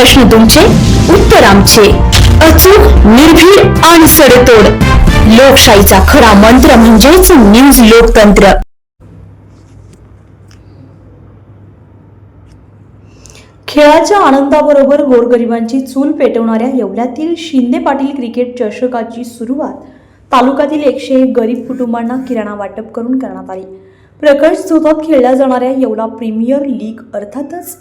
प्रश्न तुमचे उत्तर आमचे. अचूक निर्भीड आणि सडेतोड. लोकशाहीचा खरा मंत्र म्हणजेच न्यूज लोकतंत्र. खेळाच्या आनंदाबरोबर गोरगरिबांची चूल पेटवणाऱ्या येवल्यातील शिंदे पाटील क्रिकेट चषकाची सुरुवात तालुक्यातील एकशे एक गरीब कुटुंबांना किराणा वाटप करून करण्यात आली. प्रकट झोतात खेळल्या जाणाऱ्या येवला प्रीमियर लीग अर्थातच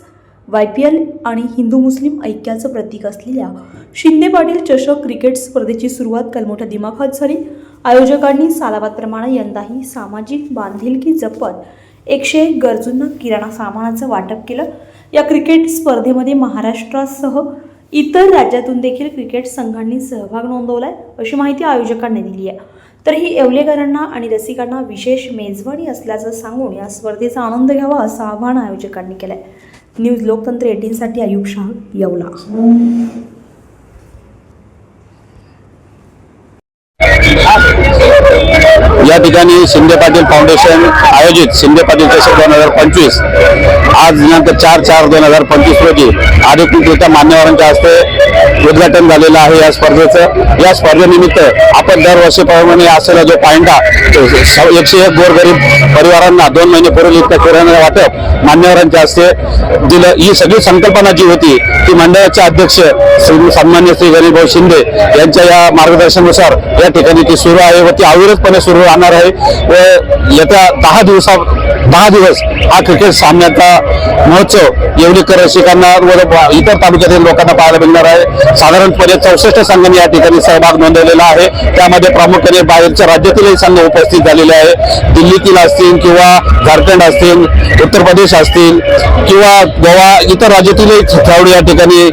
वाय पी एल आणि हिंदू मुस्लिम ऐक्याचं प्रतीक असलेल्या शिंदे पाटील चषक क्रिकेट स्पर्धेची सुरुवात काल मोठ्या दिमाखात झाली. आयोजकांनी सालाबादप्रमाणे यंदाही सामाजिक बांधिलकी जपत एकशे एक गरजूंना किराणा सामानाचं वाटप केलं. या क्रिकेट स्पर्धेमध्ये महाराष्ट्रासह इतर राज्यातून देखील क्रिकेट संघांनी सहभाग नोंदवलाय अशी माहिती आयोजकांनी दिली आहे. तर ही येवलेकरांना आणि रसिकांना विशेष मेजवानी असल्याचं सांगून या स्पर्धेचा आनंद घ्यावा असं आवाहन आयोजकांनी केलं आहे न्यूज लोकतंत्र एटीनसाठी आयुब शाह येवला. या ठिकाणी शिंदे पाटील फाउंडेशन आयोजित शिंदे पाटील चषक दोन हजार पंचवीस. आज दिनांक चार चार दोन हजार पंचवीस रोजी अधिकृतरित्या मान्यवरांच्या हस्ते उद्घाटन झालेलं आहे या स्पर्धेचं. या स्पर्धेनिमित्त आपण दरवर्षीप्रमाणे असलेला जो पायंडा एकशे एक गोरगरीब परिवारांना दोन महिने पूर्वी इतकं किराणा वाटप मान्यवरांच्या हस्ते दिलं. ही सगळी संकल्पना जी होती ती मंडळाचे अध्यक्ष श्री सन्मान्य श्री गणेशभाऊ शिंदे यांच्या या मार्गदर्शनानुसार या ठिकाणी ती सुरू आहे व ती अविरतपणे सुरू राहणार आहे. व येत्या दहा दिवसात दहा दिवस हा क्रिकेट सामन्याचा महोत्सव येवलेकर रसिकांना व इतर तालुक्यातील लोकांना पाहायला मिळणार आहे. साधारणपणे चौसष्ट संघांनी या ठिकाणी सहभाग नोंदवलेला आहे. त्यामध्ये प्रामुख्याने बाहेरच्या राज्यातीलही संघ उपस्थित झालेले आहे. दिल्लीतील असतील किंवा झारखंड असतील उत्तर प्रदेश असतील किंवा गोवा इतर राज्यातीलही खेळाडू या ठिकाणी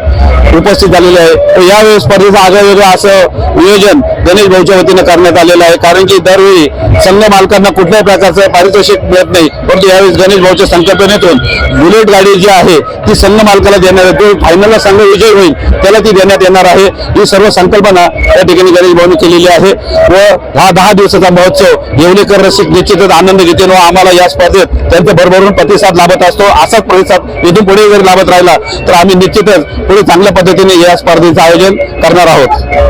उपस्थित झालेले आहे. तर यावेळी स्पर्धेचं आगळं असं नियोजन गणेश भाऊच्या वतीनं करण्यात आलेलं आहे. कारण की दरवेळी संघ मालकांना कुठल्याही प्रकारचं पारितोषिक मिळत नाही. परंतु यावेळेस गणेश भाऊच्या संकल्पनेतून बुलेट गाडी जी आहे ती संघ मालकाला देणार आहे. जो फायनलला संघ विजय होईल त्याला ती देण्यात येणार आहे. ही सर्व संकल्पना या ठिकाणी गणेश भाऊने केलेली आहे. व हा दहा दिवसाचा महोत्सव येवलेकर रसिक निश्चितच आनंद घेतील व आम्हाला या स्पर्धेत त्यांचा भरभरून प्रतिसाद लाभत असतो. असाच प्रतिसाद इथून पुढे जर लाभत राहिला तर आम्ही निश्चितच पुढे चांगल्या पद्धतीने या स्पर्धेचं आयोजन करणार आहोत.